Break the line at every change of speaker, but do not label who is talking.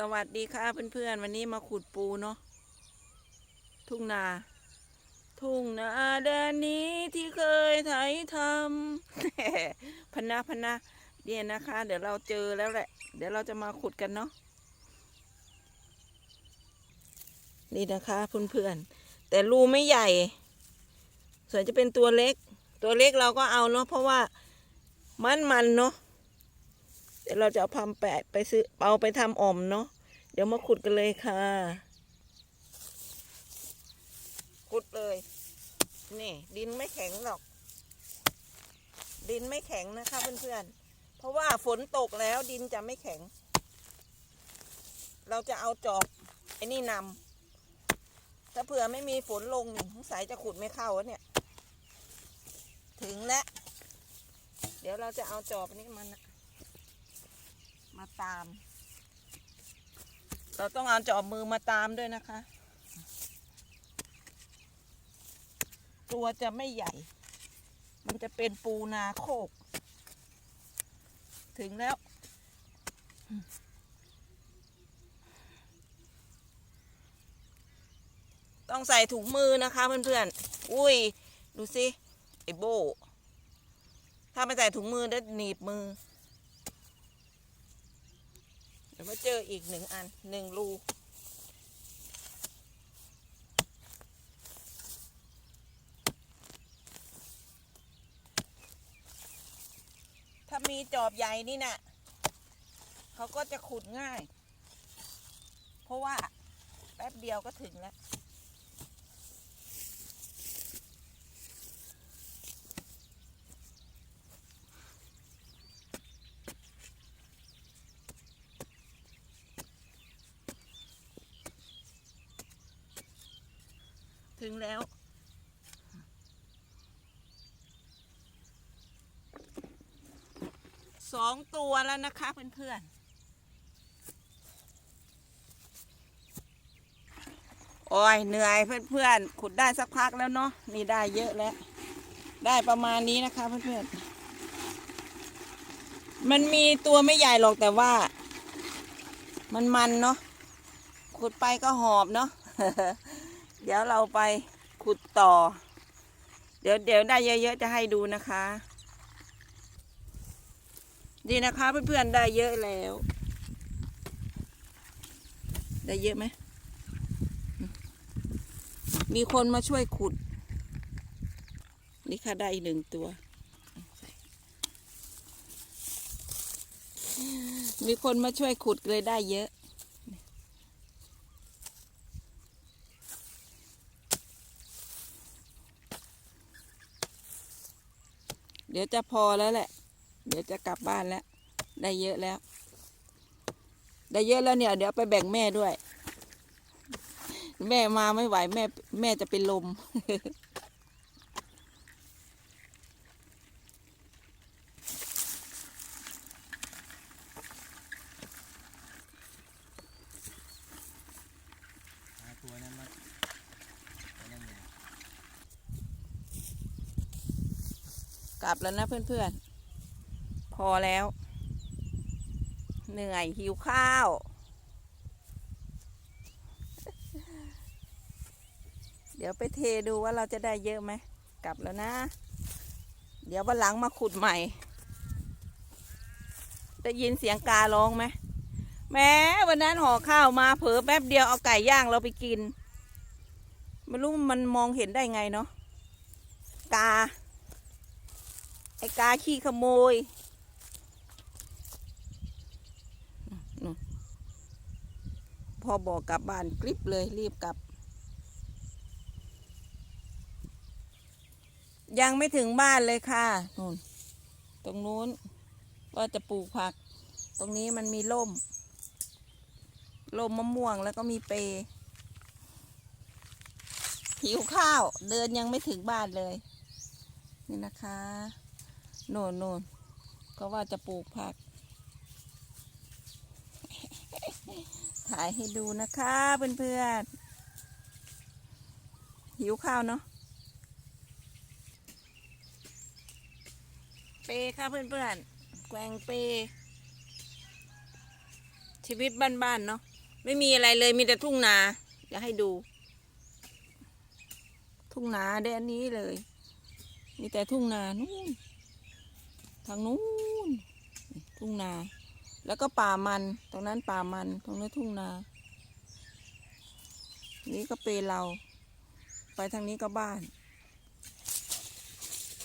สวัสดีค่ะเพื่อนๆ วันนี้มาขุดปูเนาะทุ่งนา ทุ่งนาแดนนี้ที่เคยไถทำพนะพนะเนี่ยนะคะ เดี๋ยวเราเจอแล้วแหละ เดี๋ยวเราจะมาขุดกันเนาะนี่นะคะเพื่อนๆ แต่รูไม่ใหญ่ ส่วนจะเป็นตัวเล็ก ตัวเล็กเราก็เอาเนาะเพราะว่ามันมันๆเนาะ เดี๋ยวเราจะเอาพามแปะไปซื้อเอาไปทำอ่อมเนาะเดี๋ยวมาขุดกันเลยค่ะ ขุดเลย นี่ ดินไม่แข็งหรอก ดินไม่แข็งนะคะเพื่อนๆเพราะว่าฝนตกแล้วดินจะไม่แข็ง เราจะเอาจอบไอ้นี่นำถ้าเผื่อไม่มีฝนลงนี่สงสัยจะขุดไม่เข้าอะเนี่ย ถึงแล้วเดี๋ยวเราจะเอาจอบอันนี้มันนะ มาตาม เราต้องเอาจอบมือมาตามด้วยนะคะ ตัวจะไม่ใหญ่ มันจะเป็นปูนาโคก ถึงแล้ว ต้องใส่ถุงมือนะคะเพื่อนๆ อุ้ย ดูสิไอโบ ถ้าไม่ใส่ถุงมือได้หนีบมือ ดี๋ยวมาเจออีกหนึ่งอันหนึ่งรูถ้ามีจอบใหญ่นี่นะ่ะเขาก็จะขุดง่าย เพราะว่าแป๊บเดียวก็ถึงแล้ว ถึงแล้ว สองตัวแล้วนะคะเพื่อนๆ โอ้ยเหนื่อยเพื่อนๆ ขุดได้สักพักแล้วเนาะ นี่ได้เยอะแล้ว ได้ประมาณนี้นะคะเพื่อนๆ มันมีตัวไม่ใหญ่หรอกแต่ว่า มันมันเนาะ ขุดไปก็หอบเนาะ เดี๋ยวเราไปขุดต่อ เดี๋ยวเดี๋ยวได้เยอะๆจะให้ดูนะคะ ดีนะคะเพื่อนๆได้เยอะแล้ว ได้เยอะไหม มีคนมาช่วยขุด นี่ค่ะได้อีกหนึ่งตัว มีคนมาช่วยขุดเลยได้เยอะ ดี๋ยวจะพอแล้วแหละ เดี๋ยวจะกลับบ้านแล้ว ได้เยอะแล้ว ได้เยอะแล้วเนี่ย เดี๋ยวไปแบ่งแม่ด้วย แม่มาไม่ไหวแม่ แม่จะเป็นลม
ตัวนั้นมาตัวนั้นเนี่ย
ก ลับแล้วนะเพื่อนๆ พอแล้ว เหนื่อยหิวข้าว เดี๋ยวไปเทดูว่าเราจะได้เยอะไหม กลับแล้วนะ เดี๋ยววันหลังมาขุดใหม่ ได้ยินเสียงการ้องไหม แม้วันนั้นห่อข้าวมาเผลอแป๊บเดียวเอาไก่ย่างเราไปกิน ไม่รู้มันมองเห็นได้ไงเนาะกา ไอ้กาขี้ขโมยพอบอกกลับบ้านกริบเลยรีบกลับ ยังไม่ถึงบ้านเลยค่ะนู่นตรงนู้นก็จะปลูกผัก ตรงนี้มันมีร่มร่มมะม่วงแล้วก็มีเปรหิวข้าว เดินยังไม่ถึงบ้านเลย นี่นะคะ โน่นโน่นก็ว่าจะปลูกผัก ถ่ายให้ดูนะคะเพื่อนๆ หิวข้าวเนาะ เปค่ะเพื่อนๆ แกวงเป ชีวิตบ้านๆเนาะ ไม่มีอะไรเลยมีแต่ทุ่งนาจะให้ดู ทุ่งนาแดนนี้เลย มีแต่ทุ่งนานู่น ทางนู้นทุ่งนา แล้วก็ป่ามัน ตรงนั้นป่ามัน ตรงนั้นทุ่งนา นี่ก็เปรเรา ไปทางนี้ก็บ้าน